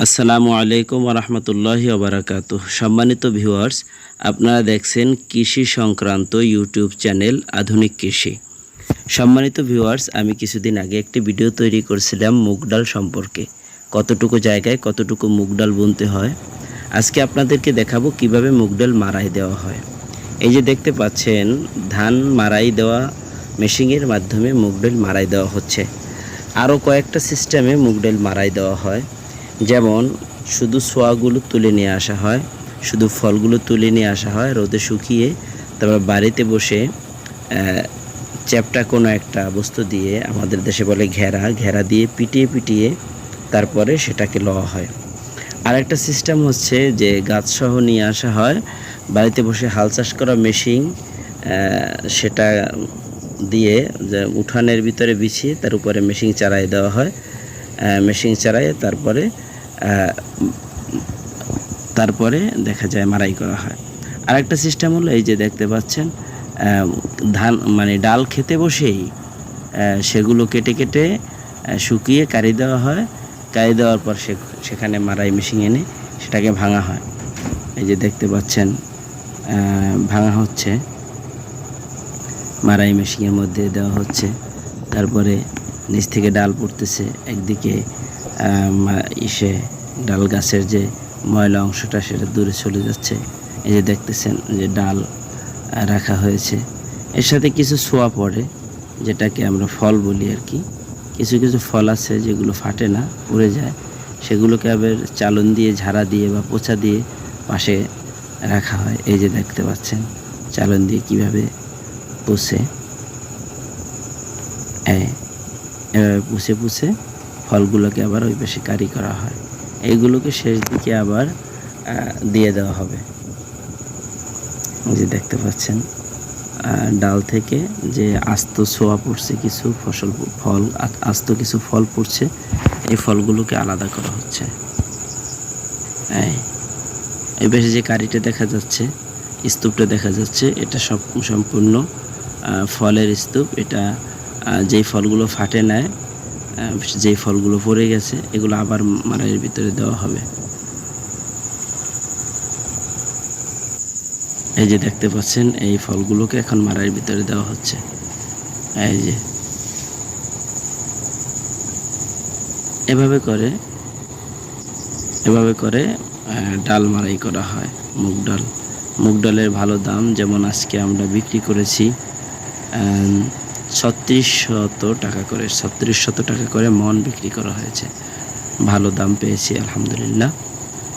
আসসালামু আলাইকুম রহমতুল্লাহি ওবরাকাত সম্মানিত ভিউয়ার্স, আপনারা দেখছেন কৃষি সংক্রান্ত ইউটিউব চ্যানেল আধুনিক কৃষি। সম্মানিত ভিউয়ার্স, আমি কিছুদিন আগে একটি ভিডিও তৈরি করেছিলাম মুগ ডাল সম্পর্কে। কতটুকু জায়গায় কতটুকু মুগ ডাল বুনতে হয়? আজকে আপনাদেরকে দেখাবো কীভাবে মুগ ডাল মারাই দেওয়া হয়। এই যে দেখতে পাচ্ছেন, ধান মারাই দেওয়া মেশিনের মাধ্যমে মুগ ডাল মারাই দেওয়া হচ্ছে। আরও কয়েকটা সিস্টেমে মুগ ডাল মারাই দেওয়া হয়। যেমন শুধু সোয়াগুলো তুলে নিয়ে আসা হয়, শুধু ফলগুলো তুলে নিয়ে আসা হয়, রোদে শুকিয়ে তারপর বাড়িতে বসে চ্যাপটা কোনো একটা বস্তু দিয়ে আমাদের দেশে বলে ঘেরা ঘেরা দিয়ে পিটিয়ে পিটিয়ে তারপরে সেটাকে লওয়া হয়। আরেকটা সিস্টেম হচ্ছে যে গাছসহ নিয়ে আসা হয়, বাড়িতে বসে হাল চাষ করা মেশিন সেটা দিয়ে উঠানের ভিতরে বিছিয়ে তার উপরে মেশিন চালাই দেওয়া হয় মেশিন চালাইয়ে তারপরে তারপরে দেখা যায় মারাই করা হয়। আরেকটা সিস্টেম হলো এই যে দেখতে পাচ্ছেন ধান মানে ডাল খেতে বসেই সেগুলো কেটে কেটে শুকিয়ে কারি দেওয়া হয়। কারি দেওয়ার পর সেখানে মারাই মেশিন এনে সেটাকে ভাঙা হয়। এই যে দেখতে পাচ্ছেন ভাঙা হচ্ছে। মারাই মেশিনের মধ্যে দেওয়া হচ্ছে। তারপরে নিচ থেকে ডাল পড়তেছে, একদিকে ইসে ডাল গাছের যে ময়লা অংশটা সেটা দূরে চলে যাচ্ছে। এই যে দেখতেছেন যে ডাল রাখা হয়েছে। এর সাথে কিছু সোয়া পড়ে, যেটাকে আমরা ফল বলি আর কি। কিছু কিছু ফল আছে যেগুলো ফাটে না, উড়ে যায়। সেগুলোকে আবার চালন দিয়ে, ঝাড়া দিয়ে বা পোছা দিয়ে পাশে রাখা হয়। এই যে দেখতে পাচ্ছেন, চালন দিয়ে কীভাবে পুষে এভাবে পুষে পুষে ফলগুলোকে আবার ওই পাশে কারি করা হয়। এইগুলোকে শেষ দিকে আবার দিয়ে দেওয়া হবে। যে দেখতে পাচ্ছেন ডাল থেকে যে আস্ত ছোয়া পড়ছে, কিছু ফসল, ফল আস্ত কিছু ফল পড়ছে, এই ফলগুলোকে আলাদা করা হচ্ছে। এই পাশে যে কারিটা দেখা যাচ্ছে, স্তূপটা দেখা যাচ্ছে, এটা সব সম্পূর্ণ ফলের স্তূপ। এটা যেই ফলগুলো ফাটে নেয় যেই ফলগুলো পড়ে গেছে, এগুলো আবার মারাইয়ের ভিতরে দেওয়া হবে। এই যে দেখতে পাচ্ছেন, এই ফলগুলোকে এখন মারাইয়ের ভিতরে দেওয়া হচ্ছে। এই যে। এভাবে করে এভাবে করে ডাল মারাই করা হয়, মুগ ডাল। মুগ ডালের ভালো দাম, যেমন আজকে আমরা বিক্রি করেছি ছত্রিশ শত টাকা করে ছত্রিশ শত টাকা করে মন বিক্রি করা হয়েছে। ভালো দাম পেয়েছি, আলহামদুলিল্লাহ।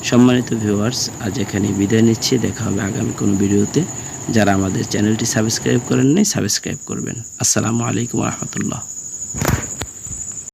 সম্মানিত ভিউয়ার্স আজ এখানে বিদায় নিচ্ছি। দেখা হবে আগামী কোন ভিডিওতে। যারা আমাদের চ্যানেলটি সাবস্ক্রাইব করেননি, সাবস্ক্রাইব করবেন। আসসালামু আলাইকুম রহমতুল্লাহ।